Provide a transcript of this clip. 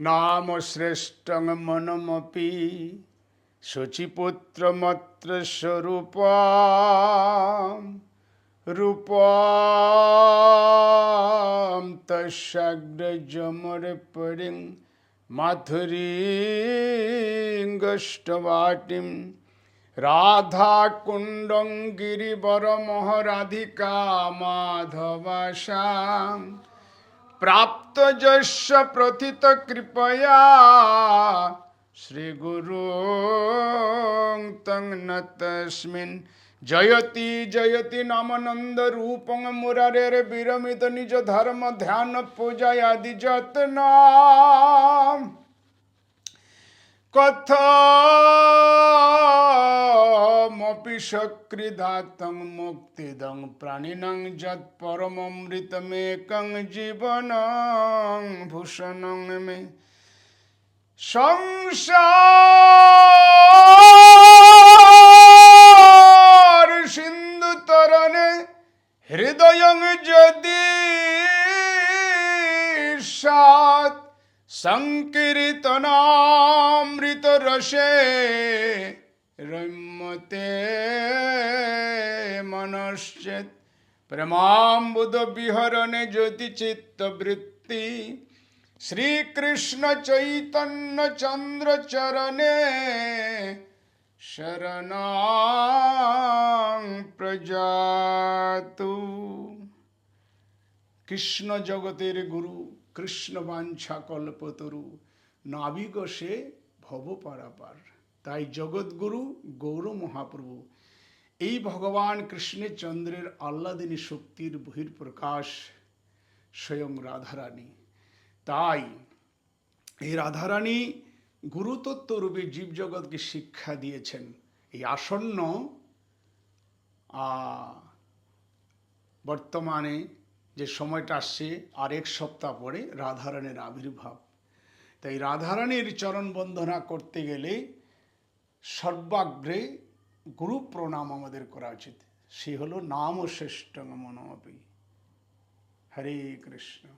নাম শ্রেষ্ঠং মনমপি শুচিপুত্রমত্র স্বরূপ রূপম তস্যাগ্রজমর পরিং রাধা কুণ্ডং গিরিবরমহরাধিকা মাধবাসাম প্রাপ্ত যস্য প্রথিত কৃপয়া শ্রীগুরু তং নতস্মিন। জয়তি জয়তি নামানন্দ রূপং মুরারের বিরমিত নিজ ধর্ম ধ্যান পূজায়াদি যত্ন। কথমপি সক্রিধাতং মুক্তিদং প্রাণিনং যৎ পরমমৃতমেকং জীবনং ভূষণং মে সংসার সিন্ধু তরণে হৃদয়ং যদি সাত সংকীর্তনামৃত রসে রম্যতে মনশ্চেত প্রেমাম্বুদ বিহরণে জ্যোতি চিত্তবৃত্তি শ্রীকৃষ্ণ চৈতন্য চন্দ্র চরণে শরণাং প্রজাতু। কৃষ্ণ জগতের গুরু কৃষ্ণ বাঞ্ছা কল্পতরু নাবিক সে ভব পারাপার তাই জগৎগুরু গৌর মহাপ্রভু, এই ভগবান কৃষ্ণের চন্দ্রের আহ্লাদিনী শক্তির বহির্প্রকাশ স্বয়ং রাধারানী। তাই এই রাধারানী গুরুতত্ত্ব রূপে জীবজগৎকে শিক্ষা দিয়েছেন। এই আসন্ন বর্তমানে যে সময়টা আসছে, আর এক সপ্তাহ পরে রাধারানীর আবির্ভাব। তাই রাধারানীর চরণ বন্দনা করতে গেলে সর্বাগ্রে গুরু প্রণাম আমাদের করা উচিত। সে হলো নাম শ্রেষ্ঠ মনোপি হরে কৃষ্ণ।